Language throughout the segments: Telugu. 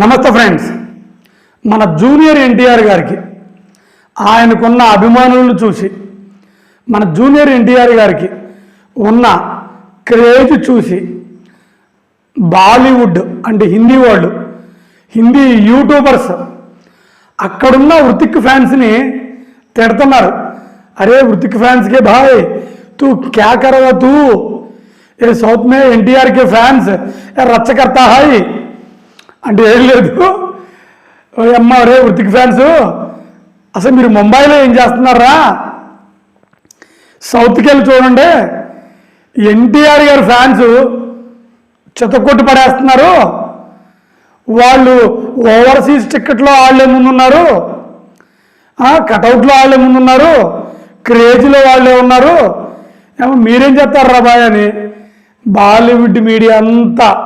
నమస్తే ఫ్రెండ్స్. మన జూనియర్ ఎన్టీఆర్ గారికి ఆయనకున్న అభిమానులను చూసి మన జూనియర్ ఎన్టీఆర్ గారికి ఉన్న క్రేజ్ చూసి బాలీవుడ్ అంటే హిందీ వాళ్ళు హిందీ యూట్యూబర్స్ అక్కడున్న వృత్తిక్ ఫ్యాన్స్ని తిడుతున్నారు. అరే వృత్తిక్ ఫ్యాన్స్కే భాయ్ తూ క్యాకరవ తూ? ఏ సౌత్ మే ఎన్టీఆర్కే ఫ్యాన్స్ రచ్చకర్త హాయ్? అంటే ఏం లేదు. అమ్మ రే వృతిక్ ఫ్యాన్స్ అసలు మీరు ముంబైలో ఏం చేస్తున్నారా? సౌత్కి వెళ్ళి చూడండి. ఎన్టీఆర్ గారి ఫ్యాన్స్ చెత్తకొట్టు పడేస్తున్నారు. వాళ్ళు ఓవర్సీస్ టిక్కెట్లో వాళ్ళే ముందున్నారు. కటౌట్లో వాళ్ళే ముందున్నారు. క్రేజీలో వాళ్ళే ఉన్నారు. ఏమో మీరేం చెప్తారు రాబాయ్ అని. బాలీవుడ్ మీడియా అంతా.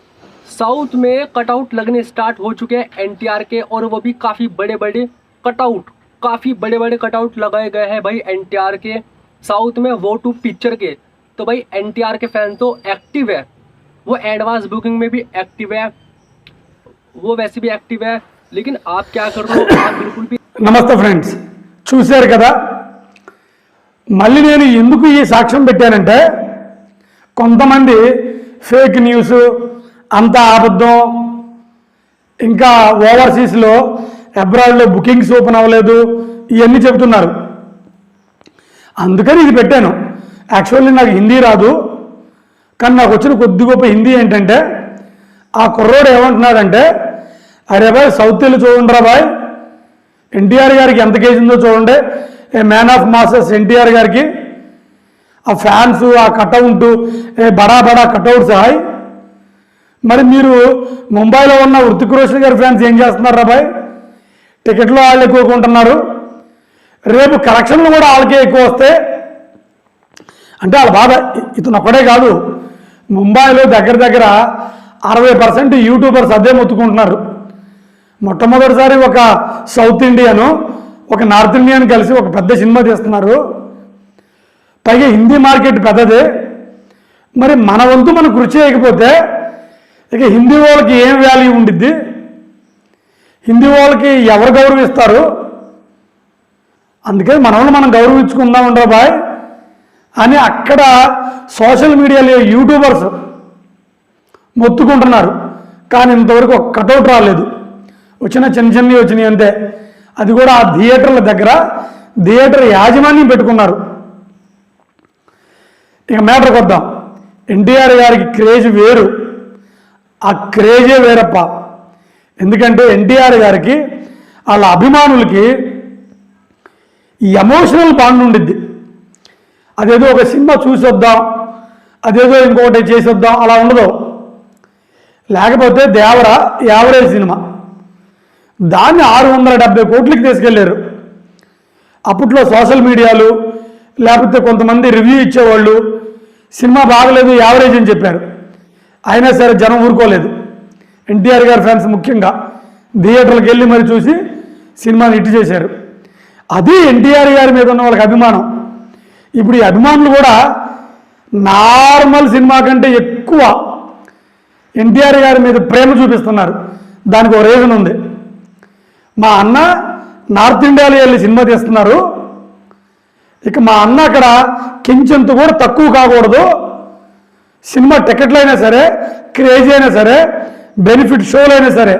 साउथ में कटआउट लगने स्टार्ट हो चुके हैं एनटीआर के और वो भी काफ़ी बड़े बड़े कटआउट काफ़ी बड़े बड़े कटआउट लगाए गए हैं भाई एनटीआर के साउथ में वो टू पिक्चर के तो भाई एनटीआर के फैन तो एक्टिव है वो एडवांस बुकिंग में भी एक्टिव है वो वैसे भी एक्टिव है लेकिन आप क्या कर रहे हो आप बिल्कुल भी నమస్తే ఫ్రెండ్స్ చూశారు కదా మళ్ళీ నేను ఎందుకు ఈ సాక్ష్యం పెట్టానంటే కొంతమంది ఫేక్ న్యూస్ అంతా అబద్ధం ఇంకా ఓవర్సీస్లో అబ్రాడ్లో బుకింగ్స్ ఓపెన్ అవ్వలేదు. ఇవన్నీ చెబుతున్నారు. అందుకని ఇది పెట్టాను. యాక్చువల్లీ నాకు హిందీ రాదు. కానీ నాకు వచ్చిన కొద్ది గొప్ప హిందీ ఏంటంటే ఆ కుర్రోడు ఏమంటున్నాడంటే అరే బాయ్ సౌత్ వెళ్ళి చూడండి రా బాయ్. ఎన్టీఆర్ గారికి ఎంత కేజీ ఉందో చూడండి. A man of masses NTR గారికి. ఆ ఫ్యాన్స్ ఆ కటౌట్ ఏ బడా బడా కటౌట్స్ హాయ్ మరి మీరు ముంబైలో ఉన్న వృతిక్ రోషన్ గారి ఫ్యాన్స్ ఏం చేస్తున్నారు రాబాయ్ టికెట్లు వాళ్ళు ఎక్కువ కొంటున్నారు. రేపు కలెక్షన్లు కూడా వాళ్ళకే ఎక్కువ వస్తే అంటే వాళ్ళ బాధ ఇతను ఒక్కడే కాదు. ముంబైలో దగ్గర దగ్గర అరవై పర్సెంట్ యూట్యూబర్స్ అదే మొత్తుకుంటున్నారు. మొట్టమొదటిసారి ఒక సౌత్ ఇండియను ఒక నార్త్ ఇండియన్ కలిసి ఒక పెద్ద సినిమా తీస్తున్నారు. పైగా హిందీ మార్కెట్ పెద్దదే. మరి మన వంతు మనం కృషి చేయకపోతే ఇక హిందీ వాళ్ళకి ఏం వాల్యూ ఉండిద్ది? హిందీ వాళ్ళకి ఎవరు గౌరవిస్తారు? అందుకని మనల్ని మనం గౌరవించుకుందాం ఉండరా బాయ్. అని అక్కడ సోషల్ మీడియాలో యూట్యూబర్స్ మొత్తుకుంటున్నారు. కానీ ఇంతవరకు ఒక కటౌట్ రాలేదు వచ్చిన చిన్న చిన్నవి వచ్చినాయి అంతే. అది కూడా ఆ థియేటర్ల దగ్గర. థియేటర్ యాజమాన్యం పెట్టుకున్నారు. ఇక మ్యాటర్కి వద్దాం ఎన్టీఆర్ గారికి క్రేజ్ వేరు. ఆ క్రేజే వేరప్ప. ఎందుకంటే ఎన్టీఆర్ గారికి వాళ్ళ అభిమానులకి ఈ ఎమోషనల్ బాండ్ ఉండిద్ది. అదేదో ఒక సినిమా చూసొద్దాం అదేదో ఇంకొకటి చేసొద్దాం అలా ఉండదు. లేకపోతే దేవర యావరేజ్ సినిమా. దాన్ని ఆరు వందల డెబ్బై కోట్లకి తీసుకెళ్ళారు అప్పట్లో సోషల్ మీడియాలు లేకపోతే కొంతమంది రివ్యూ ఇచ్చేవాళ్ళు సినిమా బాగలేదు యావరేజ్ అని చెప్పారు. అయినా సరే జనం ఊరుకోలేదు. ఎన్టీఆర్ గారి ఫ్యాన్స్ ముఖ్యంగా థియేటర్లకు వెళ్ళి మరి చూసి సినిమాని హిట్ చేశారు. అది ఎన్టీఆర్ గారి మీద ఉన్న వాళ్ళకి అభిమానం. ఇప్పుడు ఈ అభిమానులు కూడా నార్మల్ సినిమా కంటే ఎక్కువ ఎన్టీఆర్ గారి మీద ప్రేమ చూపిస్తున్నారు. దానికి ఒక రీజన్ ఉంది. మా అన్న నార్త్ ఇండియాలో వెళ్ళి సినిమా తీస్తున్నారు. ఇక మా అన్న అక్కడ కించెంత కూడా తక్కువ కాకూడదు. సినిమా టికెట్లు అయినా సరే క్రేజీ అయినా సరే బెనిఫిట్ షోలు అయినా సరే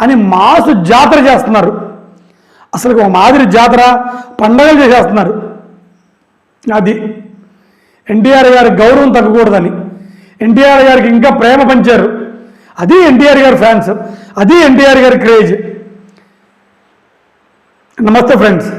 అని మాసు జాతర చేస్తున్నారు. అసలు ఒక మాదిరి జాతర పండగలు చేసేస్తున్నారు. అది ఎన్టీఆర్ గారి గౌరవం తగ్గకూడదని. ఎన్టీఆర్ గారికి ఇంకా ప్రేమ పంచారు. అది ఎన్టీఆర్ గారి ఫ్యాన్స్ అది ఎన్టీఆర్ గారి క్రేజ్. నమస్తే ఫ్రెండ్స్.